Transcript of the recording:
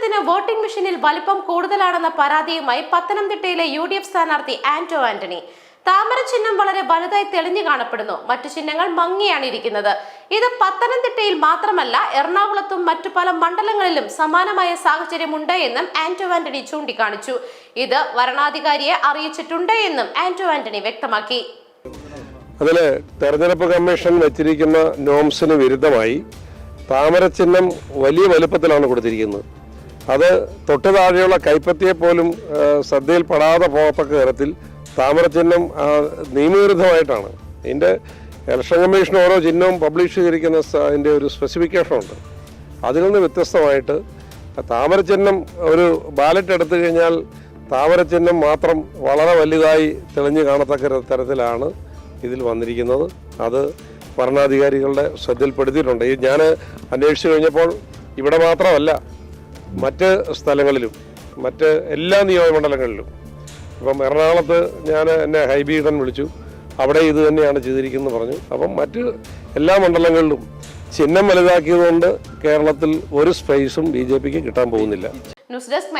ചിഹ്നത്തിന് വോട്ടിംഗ് മെഷീനിൽ വലിപ്പം കൂടുതലാണെന്ന പരാതിയുമായി പത്തനംതിട്ടയിലെ യു ഡി എഫ് സ്ഥാനാർത്ഥി ആന്റോ ആന്റണി. താമര ചിഹ്നം വളരെ വലുതായി തെളിഞ്ഞു കാണപ്പെടുന്നു. മറ്റു ചിഹ്നങ്ങൾ മങ്ങിയാണ് ഇരിക്കുന്നത്. ഇത് പത്തനംതിട്ടയിൽ മാത്രമല്ല എറണാകുളത്തും മറ്റു പല മണ്ഡലങ്ങളിലും സമാനമായ സാഹചര്യമുണ്ട് എന്നും ആന്റോ ആന്റണി ചൂണ്ടിക്കാണിച്ചു. ഇത് വരണാധികാരിയെ അറിയിച്ചിട്ടുണ്ട് എന്നും ആന്റോ ആന്റണി വ്യക്തമാക്കി. അതിലെ തെരഞ്ഞെടുപ്പ് കമ്മീഷൻ വെച്ചിരിക്കുന്ന നോംസിന് വിരുദ്ധമായി താമരചിഹ്നം വലിയ വലുപ്പത്തിലാണ് കൊടുത്തിരിക്കുന്നത്. അത് തൊട്ടു താഴെയുള്ള കൈപ്പത്തിയെ പോലും ശ്രദ്ധയിൽപ്പെടാതെ പോകത്തക്ക തരത്തിൽ താമരചിഹ്നം നിയമവിരുദ്ധമായിട്ടാണ്. ഇതിന്റെ ഇലക്ഷൻ കമ്മീഷൻ ഓരോ ചിഹ്നവും പബ്ലിഷ് ചെയ്തിരിക്കുന്ന അതിന്റെ ഒരു സ്പെസിഫിക്കേഷൻ ഉണ്ട്. അതിൽ നിന്ന് വ്യത്യസ്തമായിട്ട് താമരചിഹ്നം ഒരു ബാലറ്റ് എടുത്തു കഴിഞ്ഞാൽ താമരചിഹ്നം മാത്രം വളരെ വലുതായി തെളിഞ്ഞു കാണത്തക്ക തരത്തിലാണ് ഇതിൽ വന്നിരിക്കുന്നത്. അത് ഭരണാധികാരികളുടെ ശ്രദ്ധയിൽപ്പെടുത്തിയിട്ടുണ്ട്. ഞാൻ അന്വേഷിച്ചു കഴിഞ്ഞപ്പോൾ ഇവിടെ മാത്രമല്ല മറ്റ് സ്ഥലങ്ങളിലും മറ്റ് എല്ലാ നിയോജകമണ്ഡലങ്ങളിലും. ഇപ്പം എറണാകുളത്ത് ഞാൻ എന്നെ ഹൈബീഡൻ വിളിച്ചു. അവിടെ ഇത് തന്നെയാണ് ചെയ്തിരിക്കുന്നത് പറഞ്ഞു. അപ്പം മറ്റ് എല്ലാ മണ്ഡലങ്ങളിലും ചിഹ്നം വലുതാക്കിയതുകൊണ്ട് കേരളത്തിൽ ഒരു സ്പേസും ബി ജെ പിക്ക് കിട്ടാൻ പോകുന്നില്ല. News desk